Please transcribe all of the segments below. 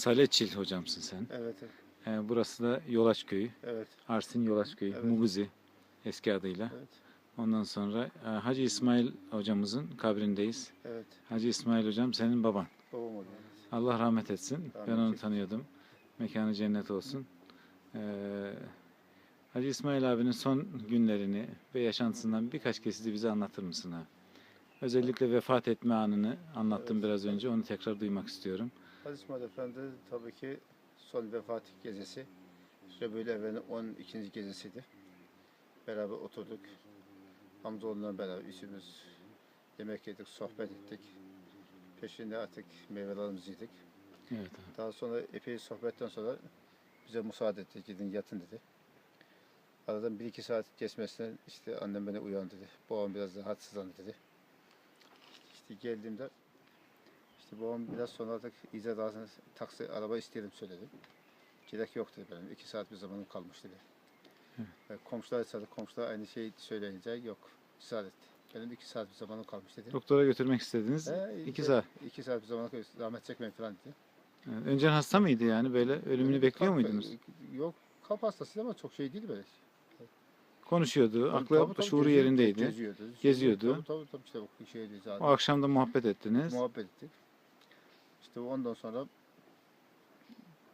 Saleçil hocamsın sen. Evet, Ee, burası da Yolaç Köyü. evet, Arsin Yolaç Köyü. Evet. Muguzi eski adıyla. evet, Ondan sonra e, Hacı İsmail hocamızın kabrindeyiz. evet. Hacı İsmail hocam senin baban. Babam oluyor. Allah rahmet etsin. Rahmet ben onu eylesin. tanıyordum. Mekanı cennet olsun. Ee, Hacı İsmail abinin son günlerini ve yaşantısından birkaç kesiti bize anlatır mısın abi? Özellikle vefat etme anını anlattım Evet. biraz önce. Onu tekrar duymak istiyorum. Aziz İsmail Efendi tabii ki son vefat gecesi. Rebül Evvel'in 12. gecesiydi. Beraber oturduk. Hamzoğlu'nla beraber üçümüz yemek yedik, sohbet ettik. Peşinde artık meyvelerimizi yedik. Evet. Daha sonra epey sohbetten sonra bize müsaade etti. Gidin yatın dedi. Aradan bir iki saat geçmesinden işte annem beni uyan dedi. Babam biraz rahatsızlandı dedi. İşte geldiğimde işte babam biraz sonra iyice daha sonra taksi araba isteyelim söyledi. Gerek yok dedi benim. iki saat bir zamanım kalmış dedi. Ve komşular çağırdı. Komşular aynı şeyi söyleyince yok. Israr etti. Benim iki saat bir zamanım kalmış dedi. Doktora götürmek istediniz. He, iki saat. İki saat bir zamanım kalmış. Zahmet çekmeyin falan dedi. Evet. Önceden hasta mıydı yani böyle ölümünü bekliyor Kalp- muydunuz? Yok kalp hastası ama çok şey değil böyle. Konuşuyordu, Tabii, aklı tabii, tabii, şuuru yerindeydi. Geziyordu. Geziyordu. Tabii tabii, tabii işte şeydi zaten. O akşam da muhabbet ettiniz. Muhabbet ettik. İşte ondan sonra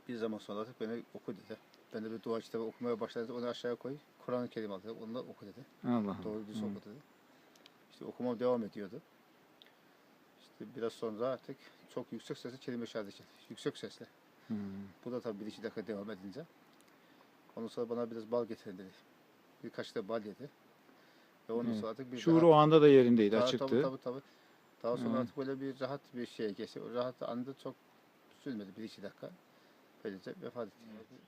bir zaman sonra artık beni oku dedi. Ben de bir dua kitabı okumaya başladı. Onu aşağıya koy. Kur'an-ı Kerim al dedi. Onu da oku dedi. Allah. Doğru düz oku dedi. İşte okumam devam ediyordu. İşte biraz sonra artık çok yüksek sesle kelime şehadet. Yüksek sesle. Hı. Bu da tabii bir iki dakika devam edince. Ondan sonra bana biraz bal getirin dedi. Birkaç da bal yedi. Ve ondan Evet. sonra artık bir Şuuru o anda da yerindeydi, daha, açıktı. Tabii tabii tabii. Daha sonra Hı. artık böyle bir rahat bir şeye geçti. O rahat anda çok sürmedi. Bir iki dakika. Böylece vefat etti.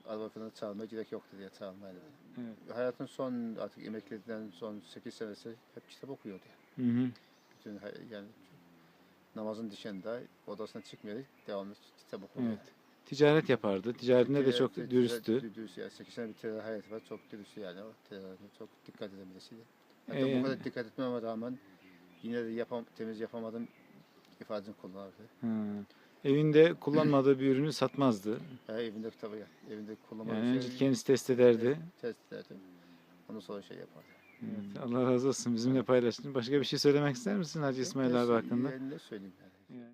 Araba falan çağırmaya gerek yoktu diye çağırmaya dedi. Evet. Hayatın son artık emekliliğinden son 8 senesi hep kitap okuyordu. Hı hı. Bütün yani namazın dışında odasına çıkmıyor. Devamlı kitap okuyor. Evet. Ticaret yapardı. Ticaretinde de çok Ticaret- dürüsttü. ticaret- Dürüst yani. 8 sene bir ticaret hayatı var. Çok dürüst yani. O ticaretine çok dikkat eden birisiydi. Hatta Ee, bu kadar dikkat etmeme rağmen yine de yapam, temiz yapamadım ifadesini kullanırdı. Hı. Evinde kullanmadığı bir ürünü satmazdı. Ya evinde tabii ya. Evinde kullanmadığı Yani önce şey kendisi test ederdi. test ederdi. Ondan sonra şey yapardı. Evet. Allah razı olsun bizimle paylaştın. Başka bir şey söylemek ister misin Hacı İsmail abi hakkında? Ne söyleyeyim yani.